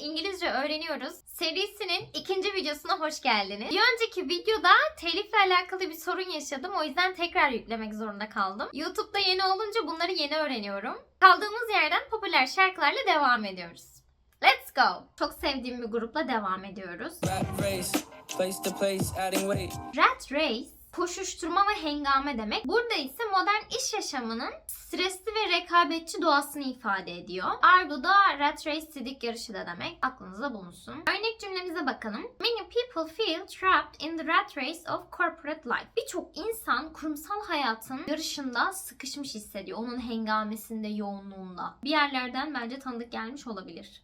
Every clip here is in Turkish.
İngilizce öğreniyoruz. Serisinin ikinci videosuna hoş geldiniz. Bir önceki videoda telifle alakalı bir sorun yaşadım. O yüzden tekrar yüklemek zorunda kaldım. YouTube'da yeni olunca bunları yeni öğreniyorum. Kaldığımız yerden popüler şarkılarla devam ediyoruz. Let's go. Çok sevdiğim bir grupla devam ediyoruz. Rat race, place to place, adding weight. Rat race koşuşturma ve hengame demek. Burada ise modern iş yaşamının stresli ve rekabetçi doğasını ifade ediyor. Argo da rat race sidik yarışı da demek. Aklınızda bulunsun. Örnek cümlemize bakalım. Many people feel trapped in the rat race of corporate life. Birçok insan kurumsal hayatın yarışında sıkışmış hissediyor. Onun hengamesinde, yoğunluğunda. Bir yerlerden bence tanıdık gelmiş olabilir.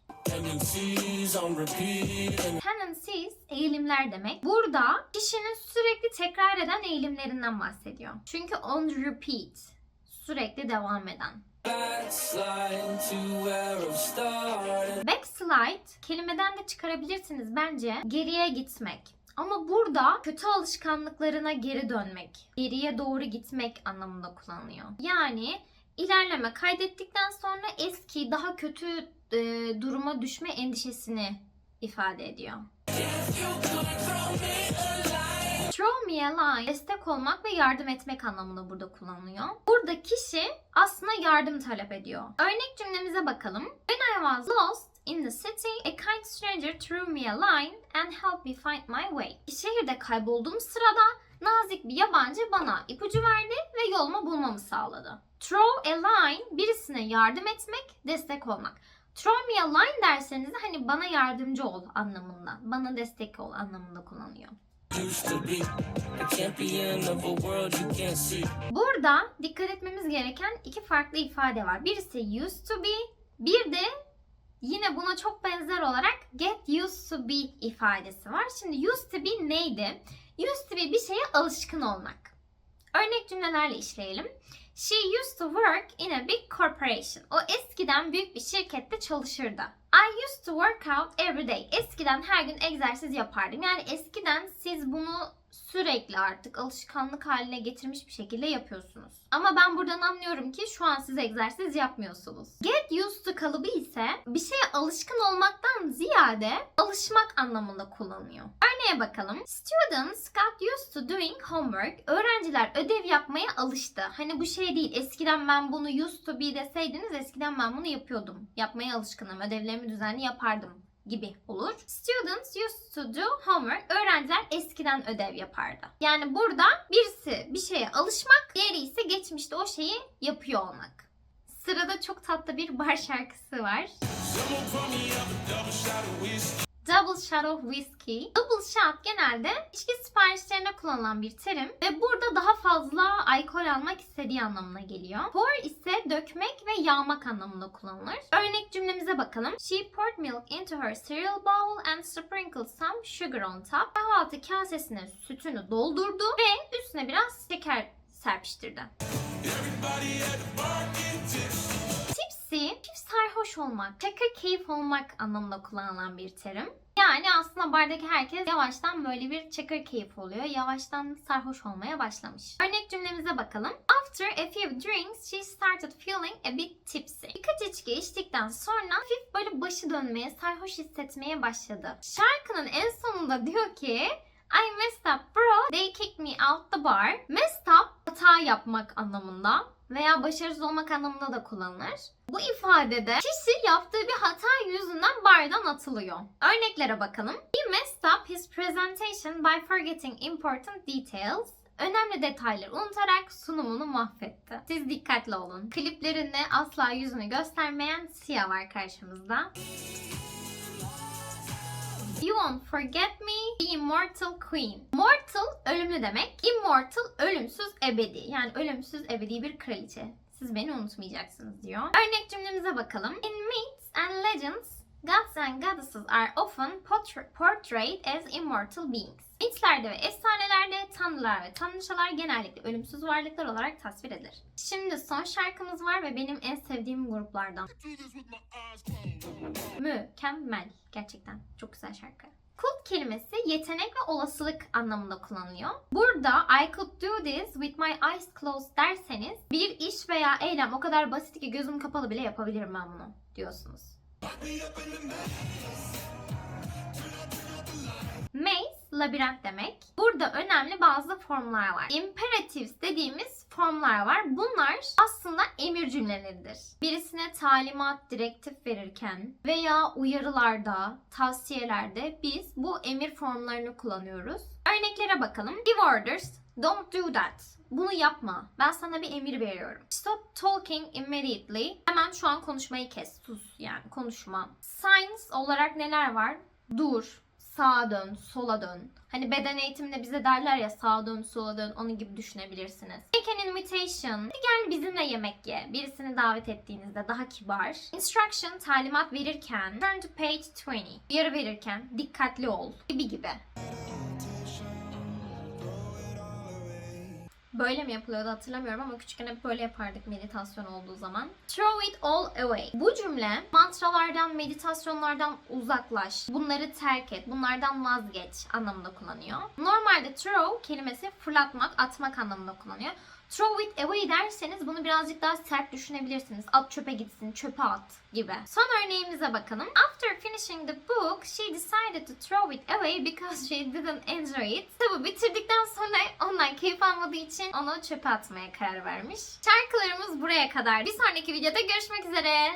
Tendencies eğilimler demek. Burada kişinin sürekli tekrar eden eğilimlerinden bahsediyor. Çünkü on repeat sürekli devam eden. Backslide kelimeden de çıkarabilirsiniz bence. Geriye gitmek. Ama burada kötü alışkanlıklarına geri dönmek, geriye doğru gitmek anlamında kullanılıyor. Yani ilerleme kaydettikten sonra eski, daha kötü e, duruma düşme endişesini ifade ediyor. Throw me a line destek olmak ve yardım etmek anlamında burada kullanılıyor. Burada kişi aslında yardım talep ediyor. Örnek cümlemize bakalım. When I was lost in the city, a kind stranger threw me a line and helped me find my way. Şehirde kaybolduğum sırada nazik bir yabancı bana ipucu verdi ve yolumu bulmamı sağladı. Throw a line birisine yardım etmek, destek olmak. Throw me a line derseniz de hani bana yardımcı ol anlamında, bana destek ol anlamında kullanıyor. Burada dikkat etmemiz gereken iki farklı ifade var. Birisi used to be, bir de yine buna çok benzer olarak get used to be ifadesi var. Şimdi used to be neydi? Used to be bir şeye alışkın olmak. Örnek cümlelerle işleyelim. She used to work in a big corporation. O eskiden büyük bir şirkette çalışırdı. I used to work out every day. Eskiden her gün egzersiz yapardım. Yani eskiden siz bunu sürekli artık alışkanlık haline getirmiş bir şekilde yapıyorsunuz. Ama ben buradan anlıyorum ki şu an siz egzersiz yapmıyorsunuz. Get used to kalıbı ise bir şeye alışkın olmaktan ziyade alışmak anlamında kullanılıyor. Örneğe bakalım. Students got used to doing homework. Öğrenciler ödev yapmaya alıştı. Hani bu şey değil. Eskiden ben bunu used to be deseydiniz eskiden ben bunu yapıyordum. Yapmaya alışkınım. Ödevlerimi düzenli yapardım gibi olur. Students used to do homework. Öğrenciler eskiden ödev yapardı. Yani burada birisi bir şeye alışmak, diğeri ise geçmişte o şeyi yapıyor olmak. Sırada çok tatlı bir bar şarkısı var. Double shot of whiskey. Double shot genelde içki siparişlerine kullanılan bir terim ve burada daha fazla alkol almak istediği anlamına geliyor. Pour ise dökmek ve yağmak anlamında kullanılır. Örnek cümlemize bakalım. She poured milk into her cereal bowl and sprinkled some sugar on top. Kahvaltı kasesine sütünü doldurdu ve üstüne biraz şeker serpiştirdi. Tipsy, hafif sarhoş olmak, çakır keyif olmak anlamında kullanılan bir terim. Yani aslında bardaki herkes yavaştan böyle bir çakır keyif oluyor. Yavaştan sarhoş olmaya başlamış. Örnek cümlemize bakalım. After a few drinks, she started feeling a bit tipsy. Birkaç içki içtikten sonra hafif böyle başı dönmeye, sarhoş hissetmeye başladı. Şarkının en sonunda diyor ki I messed up bro. They kicked me out the bar. Messed up hata yapmak anlamında veya başarısız olmak anlamında da kullanılır. Bu ifadede kişi yaptığı bir hata yüzünden bardan atılıyor. Örneklere bakalım. He messed up his presentation by forgetting important details. Önemli detayları unutarak sunumunu mahvetti. Siz dikkatli olun. Kliplerinde asla yüzünü göstermeyen Sia var karşımızda. You won't forget me, the immortal queen. Mortal ölümlü demek. Immortal ölümsüz ebedi. Yani ölümsüz ebedi bir kraliçe. Siz beni unutmayacaksınız diyor. Örnek cümlemize bakalım. In myths and legends, gods and goddesses are often portray- portrayed as immortal beings. Mitlerde ve efsanelerde tanrılar ve tanrıçalar genellikle ölümsüz varlıklar olarak tasvir edilir. Şimdi son şarkımız var ve benim en sevdiğim gruplardan. Mükemmel. Gerçekten çok güzel şarkı. Could kelimesi yetenek ve olasılık anlamında kullanılıyor. Burada I could do this with my eyes closed derseniz bir iş veya eylem o kadar basit ki gözüm kapalı bile yapabilirim ben bunu diyorsunuz. Maze, labirent demek. Burada önemli bazı formlar var. Imperatives dediğimiz formlar var. Bunlar aslında emir cümleleridir. Birisine talimat, direktif verirken veya uyarılarda, tavsiyelerde biz bu emir formlarını kullanıyoruz. Örneklere bakalım. Give orders, don't do that. Bunu yapma. Ben sana bir emir veriyorum. Stop talking immediately. Hemen şu an konuşmayı kes. Sus yani konuşma. Signs olarak neler var? Dur, sağa dön, sola dön. Hani beden eğitiminde bize derler ya sağa dön, sola dön. Onun gibi düşünebilirsiniz. Make an invitation. Gel bizimle yemek ye. Birisini davet ettiğinizde daha kibar. Instruction talimat verirken. Turn to page 20. Uyarı verirken dikkatli ol. Gibi gibi. Böyle mi yapılıyordu hatırlamıyorum ama küçükken hep böyle yapardık meditasyon olduğu zaman. Throw it all away. Bu cümle mantralardan, meditasyonlardan uzaklaş. Bunları terk et. Bunlardan vazgeç anlamında kullanıyor. Normalde throw kelimesi fırlatmak, atmak anlamında kullanıyor. Throw it away derseniz bunu birazcık daha sert düşünebilirsiniz. At çöpe gitsin, çöpe at gibi. Son örneğimize bakalım. After finishing the book, she decided to throw it away because she didn't enjoy it. Kitabı bitirdikten sonra ondan keyif almadığı için onu çöpe atmaya karar vermiş. Şarkılarımız buraya kadar. Bir sonraki videoda görüşmek üzere.